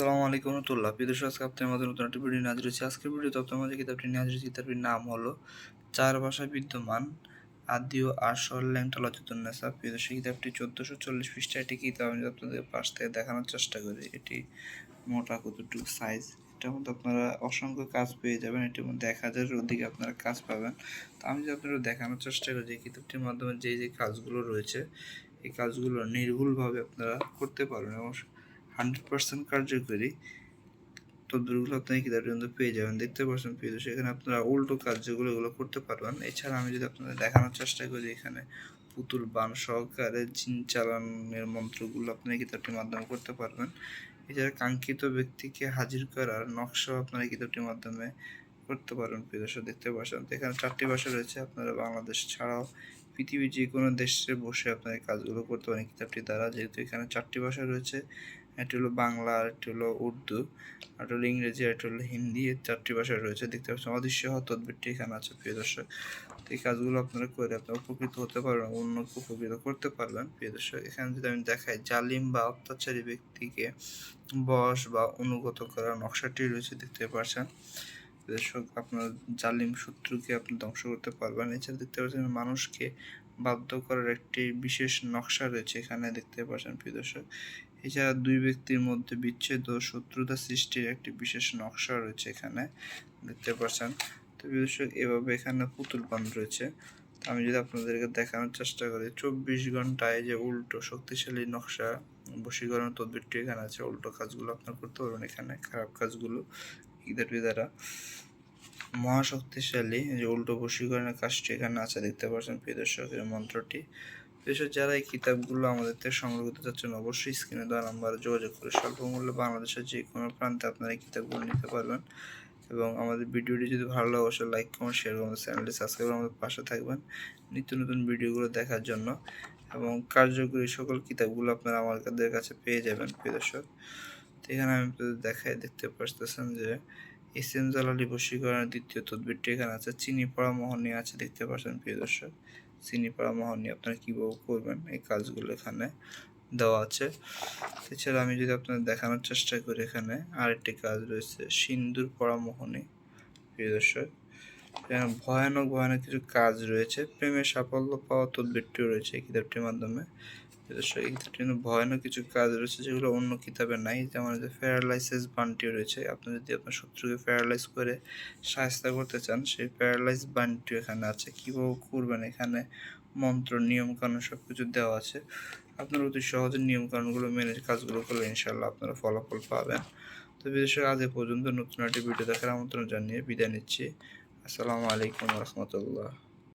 আসসালামু আলাইকুম রহমতুল্লাহ। দর্শক, আজকে আপনার মাঝে নতুন একটি ভিডিও নাজির হয়েছে। আজকের ভিডিওতে আপনার মাঝে কিতাবটি নাজির হয়েছে। কিতাবটির নাম হলো চার ভাষায় বিদ্যমান আদি ও আসল ল্যাংটা প্রিয় দর্শক, কিতাবটি চোদ্দোশো চল্লিশ পৃষ্ঠা একটি কিতাব আমি আপনাদের পাশ থেকে দেখানোর চেষ্টা করি। এটি মোটা কতটুকু সাইজ এটার মধ্যে আপনারা অসংখ্য কাজ পেয়ে যাবেন। এটির মধ্যে এক হাজারের অধিক আপনারা কাজ পাবেন। তো আমি যদি আপনারা দেখানোর চেষ্টা করি যে কিতাবটির মাধ্যমে যে যে কাজগুলো রয়েছে, এই কাজগুলো নির্ভুলভাবে আপনারা করতে পারবেন। এবং হান্ড্রেড পার্সেন্ট কার্যকরী, তো তদবিরগুলো আপনি কিতাবটির মধ্যে পেয়ে যাবেন। দেখতে পাচ্ছেন পেয়ে সেখানে আপনারা উল্টো কাজ যেগুলো এগুলো করতে পারবেন। এছাড়া আমি যদি আপনাদের দেখানোর চেষ্টা করি, এখানে পুতুল বান সহকারে জিন চালানের মন্ত্রগুলো আপনি কিতাবটির মাধ্যমে করতে পারবেন। এছাড়া কাঙ্ক্ষিত ব্যক্তিকে হাজির করার নকশাও আপনারা কিতাবটির মাধ্যমে করতে পারবেন প্রিয় দেখতে পাচ্ছেন। তো এখানে চারটি ভাষা রয়েছে, আপনারা বাংলাদেশ ছাড়াও পৃথিবীর যে কোনো দেশে বসে আপনারা কাজগুলো করতে পারেন কিতাবটি দ্বারা। যেহেতু এখানে চারটি ভাষা রয়েছে একটি হলো বাংলা আরেকটি হলো উর্দু আরেকটি হলো ইংরেজি আরেকটি হলো হিন্দি চারটি ভাষা রয়েছে। দেখতে পাচ্ছেন, অদৃশ্য হওয়া তদবিরটি এখানে আছে, প্রিয় দর্শক। তো এই কাজগুলো আপনারা করে আপনারা উপকৃত হতে পারবেন অন্যকে উপকৃত করতে পারবেন, প্রিয় দর্শক। এখানে যদি আমি দেখাই, জালিম বা অত্যাচারী ব্যক্তিকে বশ বা অনুগত করার নকশাটি রয়েছে, দেখতে পাচ্ছেন। দর্শক, আপনার জালিম শত্রুকে আপনি ধ্বংস করতে পারবেন। এছাড়া দেখতে পাচ্ছেন, মানুষকে বাধ্য করার একটি বিশেষ নকশা রয়েছে এখানে, দেখতে পাচ্ছেন, প্রিয় দর্শক। এছাড়া দুই ব্যক্তির মধ্যে বিচ্ছেদ ও শত্রুতা সৃষ্টির একটি বিশেষ নকশা রয়েছে এখানে, দেখতে পাচ্ছেন। তো দর্শক, এভাবে এখানে পুতুল পান রয়েছে। আমি যদি আপনাদেরকে দেখানোর চেষ্টা করি, চব্বিশ ঘন্টায় যে উল্টো শক্তিশালী নকশা, বশীকরণ তদবিরটি এখানে আছে, উল্টো কাজগুলো আপনার করতে পারবেন এখানে, খারাপ কাজগুলো ইদারি দ্বারা মহাশক্তিশালী যে উল্টো বশীকরণের কাজটি এখানে আছে, দেখতে পাচ্ছেন প্রিয় দর্শকের মন্ত্রটি। বিশেষ যারা এই কিতাবগুলো আমাদের থেকে সংগ্রহ করতে চাচ্ছেন, অবশ্যই স্ক্রিনে দেওয়া নাম্বারে যোগাযোগ করে স্বল্প মূল্যে বাংলাদেশের যে কোনো প্রান্তে আপনারা এই কিতাবগুলো নিতে পারবেন। এবং আমাদের ভিডিওটি যদি ভালো লাগে, অবশ্যই লাইক কমেন্ট শেয়ার করুন চ্যানেলটি সাবস্ক্রাইব করে আমাদের পাশে থাকবেন নিত্য নতুন ভিডিওগুলো দেখার জন্য। এবং কার্যকরী সকল কিতাবগুলো আপনারা আমাদের কাছে পেয়ে যাবেন, প্রিয় দর্শক। তো এখানে আমি দেখাই দেখতে পাচ্ছেন যে এস এম জালালি বশীকরণের দ্বিতীয় তদবিরটি এখানে আছে, চিনি পড়া মোহনী আছে, দেখতে পাচ্ছেন প্রিয় দর্শক। চিনি পড়া মোহনী আপনারা কীভাবে করবেন? এই কাজগুলো এখানে দেওয়া আছে। এছাড়া আমি যদি আপনাদের দেখানোর চেষ্টা করি এখানে, আরেকটি কাজ রয়েছে, সিন্দুর পড়া মোহনী প্রিয় দর্শক। ভয়ানক ভয়ানক কিছু কাজ রয়েছে। প্রেমের সাফল্য পাওয়া তদবিরটিও রয়েছে এই কিতাবটির মাধ্যমে। কিতাবটির ভয়ানক কিছু কাজ রয়েছে যেগুলো অন্য কিতাবে নাই। যেমন যে প্যারালাইসিস বানটিও রয়েছে। আপনি যদি আপনার শত্রুকে প্যারালাইজ করে সাহায্য করতে চান, সেই প্যারালাইজ বানটিও এখানে আছে। কীভাবে করবেন এখানে? মন্ত্র, নিয়মকানুন সব কিছু দেওয়া আছে। আপনার অতি সহজে নিয়মকানুনগুলো মেনে কাজগুলো করলে ইনশাল্লাহ আপনারা ফলাফল পাবেন। তো বিদেশের আজ পর্যন্ত নতুন একটি ভিডিও দেখার আমন্ত্রণ জানিয়ে বিদায় নিচ্ছি। আসসালামু আলাইকুম রহমতুল্লাহ।